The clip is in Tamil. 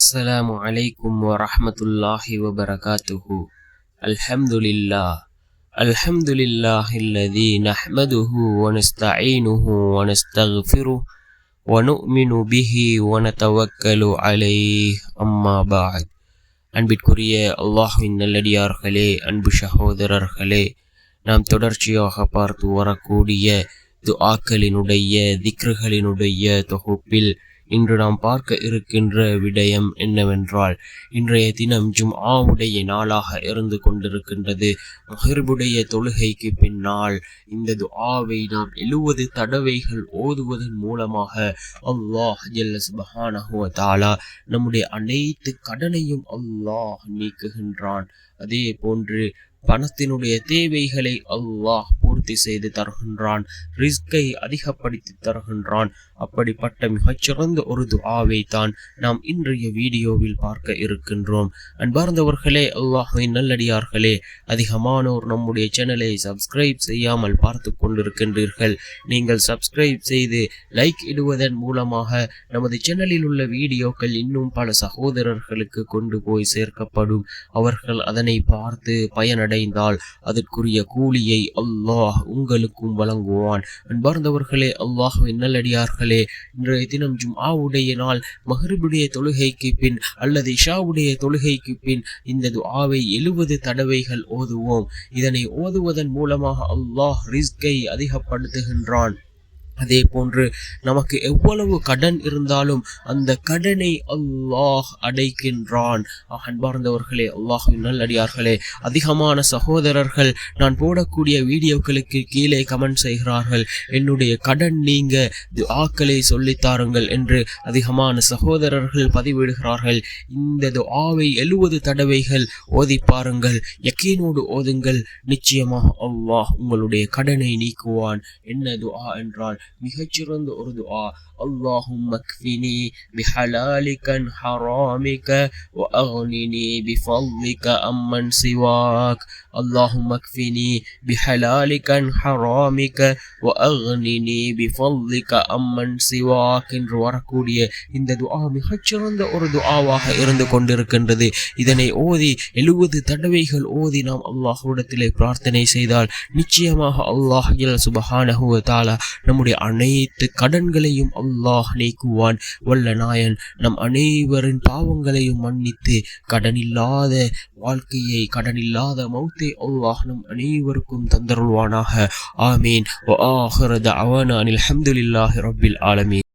السلام عليكم ورحمة الله وبركاته الحمد لله الحمد لله الذي نحمده ونستعينه ونستغفره ونؤمن به ونتوكل عليه أما بعد அன்பிற்குரிய அல்லாஹுவின் நல்லடியார்களே அன்பு சகோதரர்களே நாம் தொடர்ச்சியாக பார்த்து வரக்கூடிய துஆக்களினுடைய திக்ருகளினுடைய தொகுப்பில் இன்று நாம் பார்க்க இருக்கின்ற விடயம் என்னவென்றால் இன்றைய தினம் ஜும் ஆவுடைய நாளாக இருந்து கொண்டிருக்கின்றது. மஹர்புடைய தொழுகைக்கு பின்னால் இந்த துஆவை நாம் எழுவது தடவைகள் ஓதுவதன் மூலமாக அல்லாஹ் ஜல்ல தாலா நம்முடைய அனைத்து கடனையும் அல்லாஹ் நீக்குகின்றான். அதே போன்று பணத்தினுடைய தேவைகளை அல்லாஹ் பூர்த்தி செய்து தருகின்றான் ரிஸ்கை அதிகப்படுத்தி தருகின்றான். அப்படிப்பட்ட மிகச்சிறந்த ஒரு துஆவை தான் நாம் இன்றைய வீடியோவில் பார்க்க இருக்கின்றோம். அன்பார்ந்தவர்களே அல்லாஹின் நல்லடியார்களே அதிகமானோர் நம்முடைய சேனலை சப்ஸ்கிரைப் செய்யாமல் பார்த்து கொண்டிருக்கின்றீர்கள். நீங்கள் சப்ஸ்கிரைப் செய்து லைக் இடுவதன் மூலமாக நமது சேனலில் உள்ள வீடியோக்கள் இன்னும் பல சகோதரர்களுக்கு கொண்டு போய் சேர்க்கப்படும். அவர்கள் அதனை பார்த்து பயனடைந்தால் அதற்குரிய கூலியை அல்லாஹ் உங்களுக்கும் வழங்குவான். அன்பார்ந்தவர்களே அல்லாஹுவின் நல்லடியார்களே இன்றைய தினம் ஜும்ஆவுடைய நாள் மஹரிபுடைய தொழுகைக்கு பின் அல்லது இஷாவுடைய தொழுகைக்கு பின் இந்த துஆவை எழுபது தடவைகள் ஓதுவோம். இதனை ஓதுவதன் மூலமாக அல்லாஹ் ரிஸ்கை அதிகப்படுத்துகின்றான். அதே போன்று நமக்கு எவ்வளவு கடன் இருந்தாலும் அந்த கடனை அல்லாஹ் அடைக்கின்றான். அன்பார்ந்தவர்களே அல்லாஹின் நல்லடியார்களே அதிகமான சகோதரர்கள் நான் போடக்கூடிய வீடியோக்களுக்கு கீழே கமெண்ட் செய்கிறார்கள் என்னுடைய கடன் நீங்க ஆக்களை சொல்லித்தாருங்கள் என்று அதிகமான சகோதரர்கள் பதிவிடுகிறார்கள். இந்த ஆவை எழுபது தடவைகள் ஓதி பாருங்கள் யக்கீனோடு ஓதுங்கள். நிச்சயமாக அல்லாஹ் உங்களுடைய கடனை நீக்குவான். என்ன துஆ என்றால் مهجرا دعاء اللهم اكفني بحلالك عن حرامك وأغنني بفضلك أمن سواك. اللهم اكفني بحلالك عن حرامك واغنني بفضلك عمن سواك என்று வரக்கூடிய இந்த துஆ மிகச்சிறந்த ஒரு துஆவாக இருந்து கொண்டிருக்கின்றது இதனை ஓதி எழுபது தடவைகள் ஓதி நாம் அல்லாஹ்விடத்திலே பிரார்த்தனை செய்தால் நிச்சயமாக அல்லாஹ் சுபஹானஹு வ தஆலா நம்முடைய அனைத்து கடன்களையும் அல்லாஹ் நீக்குவான் வல்ல நாயன் நம் அனைவரின் பாவங்களையும் மன்னித்து கடனில்லாத வாழ்க்கையை கடனில்லாத மௌத்தை அல்லாஹ் நம் அனைவருக்கும் தந்தருள்வானாக. ஆமீன். வ ஆஹிர தஅவானா அனில் ஹம்துலில்லாஹி ரப்பில் ஆலமீன்.